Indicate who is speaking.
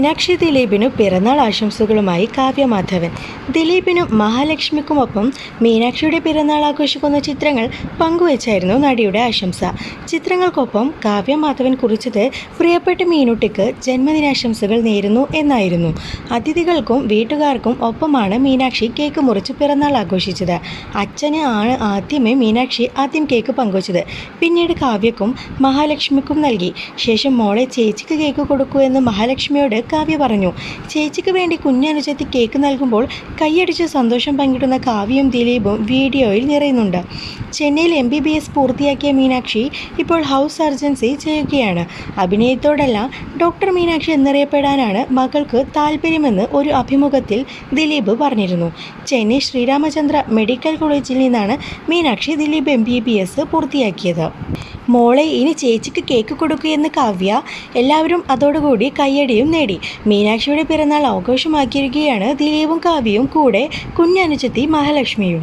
Speaker 1: മീനാക്ഷി ദിലീപിനു പിറന്നാൾ ആശംസകളുമായി കാവ്യ മാധവൻ ദിലീപിനും മഹാലക്ഷ്മിക്കുമൊപ്പം മീനാക്ഷിയുടെ പിറന്നാൾ ആഘോഷിക്കുന്ന ചിത്രങ്ങൾ പങ്കുവച്ചായിരുന്നു നടിയുടെ ആശംസ. ചിത്രങ്ങൾക്കൊപ്പം കാവ്യ മാധവൻ കുറിച്ചത് പ്രിയപ്പെട്ട മീനുട്ടിക്ക് ജന്മദിനാശംസകൾ നേരുന്നു എന്നായിരുന്നു. അതിഥികൾക്കും വീട്ടുകാർക്കും ഒപ്പമാണ് മീനാക്ഷി കേക്ക് മുറിച്ച് പിറന്നാൾ ആഘോഷിച്ചത്. അച്ഛന് ആണ് ആദ്യമേ മീനാക്ഷി ആദ്യം കേക്ക് പങ്കുവച്ചത്. പിന്നീട് കാവ്യക്കും മഹാലക്ഷ്മിക്കും നൽകി. ശേഷം മോളെ ചേച്ചിക്ക് കേക്ക് കൊടുക്കൂ എന്ന് മഹാലക്ഷ്മിയോട് കാവ്യ പറഞ്ഞു. ചേച്ചിക്ക് വേണ്ടി കുഞ്ഞനുജത്തി കേക്ക് നൽകുമ്പോൾ കൈയടിച്ച് സന്തോഷം പങ്കിടുന്ന കാവ്യയും ദിലീപും വീഡിയോയിൽ നിറയുന്നുണ്ട്. ചെന്നൈയിൽ എം ബി ബി എസ് പൂർത്തിയാക്കിയ മീനാക്ഷി ഇപ്പോൾ ഹൗസ് സർജൻസി ചെയ്യുകയാണ്. അഭിനയത്തോടല്ല ഡോക്ടർ മീനാക്ഷി എന്നറിയപ്പെടാനാണ് മകൾക്ക് താല്പര്യമെന്ന് ഒരു അഭിമുഖത്തിൽ ദിലീപ് പറഞ്ഞിരുന്നു. ചെന്നൈ ശ്രീരാമചന്ദ്ര മെഡിക്കൽ കോളേജിൽ നിന്നാണ് Meenakshi Dileep M B B S പൂർത്തിയാക്കിയത്. മോളെ ഇനി ചേച്ചിക്ക് കേക്ക് കൊടുക്കുകയെന്ന് കാവ്യ എല്ലാവരും അതോടുകൂടി കയ്യടിയും നേടി. മീനാക്ഷിയുടെ പിറന്നാൾ ആഘോഷമാക്കിയിരിക്കുകയാണ് ദിലീപും കാവ്യയും കൂടെ കുഞ്ഞനുജത്തി മഹാലക്ഷ്മിയും.